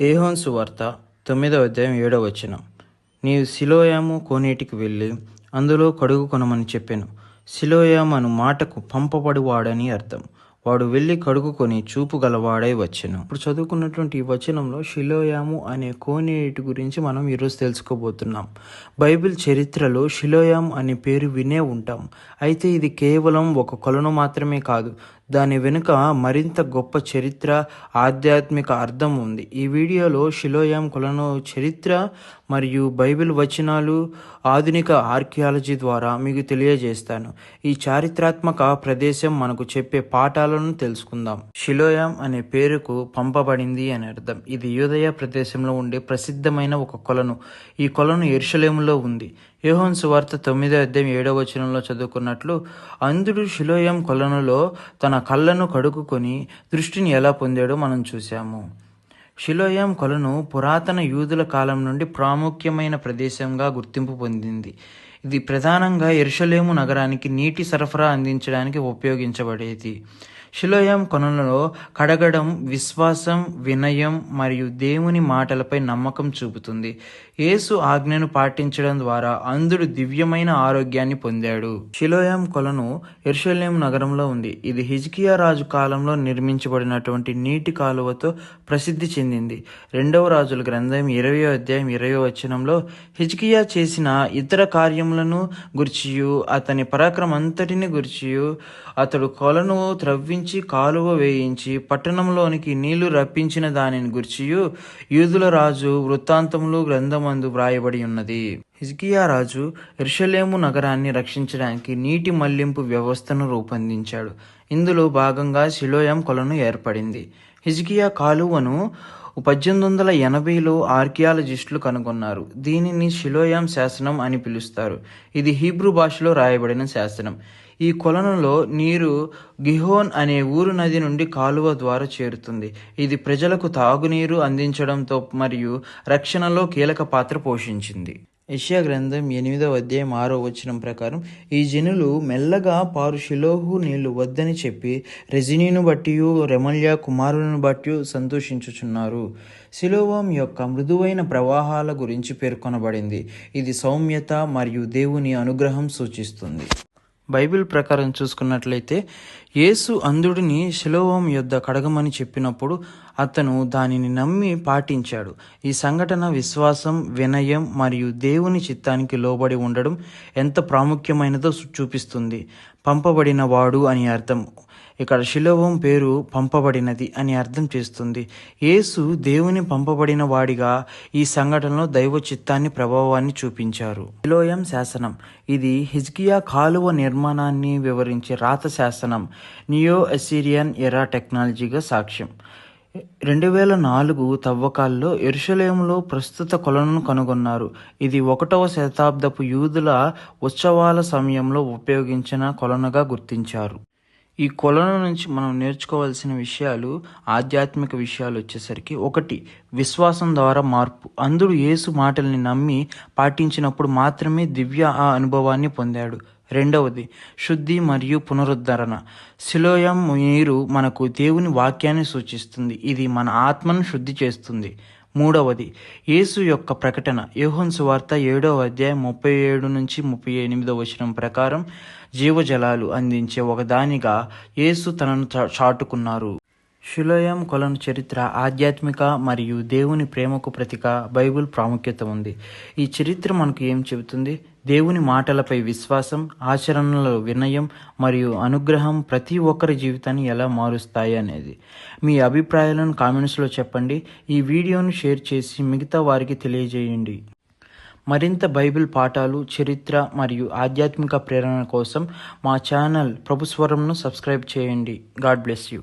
ఏహోన్ సువార్త తొమ్మిదవ అధ్యాయం ఏడవ వచనం. నీవు సిలోయాము కోనేటికి వెళ్ళి అందులో కడుగు కొనమని చెప్పాను. సిలోయాము అను మాటకు పంపబడివాడని అర్థం. వాడు వెళ్ళి కడుగుకొని చూపు గలవాడై వచ్చెను. ఇప్పుడు చదువుకున్నటువంటి ఈ వచనంలో షిలోయాము అనే కోనేటి గురించి మనం ఈరోజు తెలుసుకోబోతున్నాం. బైబిల్ చరిత్రలో షిలోయాం అనే పేరు వినే ఉంటాం. అయితే ఇది కేవలం ఒక కొలను మాత్రమే కాదు. దాని వెనుక మరింత గొప్ప చరిత్ర ఆధ్యాత్మిక అర్థం ఉంది. ఈ వీడియోలో షిలోయాం కొలను చరిత్ర మరియు బైబిల్ వచనాలు ఆధునిక ఆర్కియాలజీ ద్వారా మీకు తెలియజేస్తాను. ఈ చారిత్రాత్మక ప్రదేశం మనకు చెప్పే పాఠాలను తెలుసుకుందాం. షిలోయాం అనే పేరుకు పంపబడింది అని అర్థం. ఇది యూదయ ప్రదేశంలో ఉండే ప్రసిద్ధమైన ఒక కొలను. ఈ కొలను ఎరుషలేములో ఉంది. యోహన్ సువార్త తొమ్మిదో అధ్యాయం ఏడవ వచనంలో చదువుకున్నట్లు అంధుడు షిలోయం కొలనులో తన కళ్ళను కడుక్కుని దృష్టిని ఎలా పొందాడో మనం చూసాము షిలోయం కొలను పురాతన యూదుల కాలం నుండి ప్రాముఖ్యమైన ప్రదేశంగా గుర్తింపు పొందింది. ఇది ప్రధానంగా ఎరుషలేము నగరానికి నీటి సరఫరా అందించడానికి ఉపయోగించబడేది. శిలోయం కొనలలో కడగడం విశ్వాసం వినయం మరియు దేవుని మాటలపై నమ్మకం చూపుతుంది. యేసు ఆజ్ఞను పాటించడం ద్వారా అంధుడు దివ్యమైన ఆరోగ్యాన్ని పొందాడు. శిలోయం కొలను ఎరుషలేం నగరంలో ఉంది. ఇది హిజ్కియా రాజు కాలంలో నిర్మించబడినటువంటి నీటి కాలువతో ప్రసిద్ధి చెందింది. రెండవ రాజుల గ్రంథం ఇరవై అధ్యాయం ఇరవై వచనంలో హిజ్కియా చేసిన ఇతర కార్యములను గుర్చియు అతని పరాక్రమంతటిని గుర్చియు అతడు కొలను త్రవ్వించి కాలువ వేయించి పట్టణంలోనికి నీళ్ళు రప్పించిన దానిని గుర్చియు యూదుల రాజు వృత్తాంతములు గ్రంథమందు వ్రాయబడి ఉన్నది. హిజ్కియా రాజు ఎర్షలేము నగరాన్ని రక్షించడానికి నీటి మళ్ళింపు వ్యవస్థను రూపొందించాడు. ఇందులో భాగంగా శిలోయం కొలను ఏర్పడింది. హిజ్కియా కాలువను పద్దెనిమిది వందల ఎనభైలో ఆర్కియాలజిస్టులు కనుగొన్నారు. దీనిని షిలోయాం శాసనం అని పిలుస్తారు. ఇది హీబ్రూ భాషలో రాయబడిన శాసనం. ఈ కొలనులో నీరు గిహోన్ అనే ఊరు నది నుండి కాలువ ద్వారా చేరుతుంది. ఇది ప్రజలకు తాగునీరు అందించడంతో మరియు రక్షణలో కీలక పాత్ర పోషించింది. యష్యా గ్రంథం ఎనిమిదవ అధ్యాయం ఆరో వచనం ప్రకారం ఈ జనులు మెల్లగా పారు శిలోహు నీళ్ళు వద్దని చెప్పి రెజినీను బట్టి రెమల్య కుమారులను బట్టి సంతోషించుచున్నారు. శిలోవం యొక్క మృదువైన ప్రవాహాల గురించి పేర్కొనబడింది. ఇది సౌమ్యత మరియు దేవుని అనుగ్రహం సూచిస్తుంది. బైబిల్ ప్రకారం చూసుకున్నట్లయితే యేసు అంధుడిని శిలోవం యొద్ద కడగమని చెప్పినప్పుడు అతను దానిని నమ్మి పాటించాడు. ఈ సంఘటన విశ్వాసం వినయం మరియు దేవుని చిత్తానికి లోబడి ఉండడం ఎంత ప్రాముఖ్యమైనదో చూపిస్తుంది. పంపబడిన వాడు అని అర్థం. ఇక్కడ శిలోవం పేరు పంపబడినది అని అర్థం చేస్తుంది. యేసు దేవుని పంపబడిన వాడిగా ఈ సంఘటనలో దైవ చిత్తాన్ని ప్రభావాన్ని చూపించారు. శిలోయం శాసనం. ఇది హిజ్కియా కాలువ నిర్మాణాన్ని వివరించే రాత శాసనం. నియో అసిరియన్ ఎరా టెక్నాలజీగా సాక్ష్యం. రెండు వేల నాలుగు తవ్వకాల్లో ఎరుషలేములో ప్రస్తుత కొలను కనుగొన్నారు. ఇది ఒకటవ శతాబ్దపు యూదుల ఉత్సవాల సమయంలో ఉపయోగించిన కొలనుగా గుర్తించారు. ఈ కొలను నుంచి మనం నేర్చుకోవాల్సిన విషయాలు ఆధ్యాత్మిక విషయాలు వచ్చేసరికి ఒకటి విశ్వాసం ద్వారా మార్పు. అందుడు యేసు మాటల్ని నమ్మి పాటించినప్పుడు మాత్రమే దివ్య ఆ అనుభవాన్ని పొందాడు. రెండవది శుద్ధి మరియు పునరుద్ధరణ. శిలోయం నీరు మనకు దేవుని వాక్యాన్ని సూచిస్తుంది. ఇది మన ఆత్మను శుద్ధి చేస్తుంది. మూడవది యేసు యొక్క ప్రకటన. యోహన్ సువార్త ఏడవ అధ్యాయం ముప్పై ఏడు నుంచి ముప్పై ఎనిమిదవ వచనం ప్రకారం జీవజలాలు అందించే ఒకదానిగా యేసు తనను చాటుకున్నారు. షిలోయం కొలను చరిత్ర ఆధ్యాత్మిక మరియు దేవుని ప్రేమకు ప్రతిక బైబిల్ ప్రాముఖ్యత ఉంది. ఈ చరిత్ర మనకు ఏం చెబుతుంది? దేవుని మాటలపై విశ్వాసం ఆచరణలో వినయం మరియు అనుగ్రహం ప్రతి ఒక్కరి జీవితాన్ని ఎలా మారుస్తాయి అనేది. మీ అభిప్రాయాలను కామెంట్స్లో చెప్పండి. ఈ వీడియోను షేర్ చేసి మిగతా వారికి తెలియజేయండి. మరింత బైబిల్ పాఠాలు చరిత్ర మరియు ఆధ్యాత్మిక ప్రేరణ కోసం మా ఛానల్ ప్రభుస్వరంను సబ్స్క్రైబ్ చేయండి. God bless you.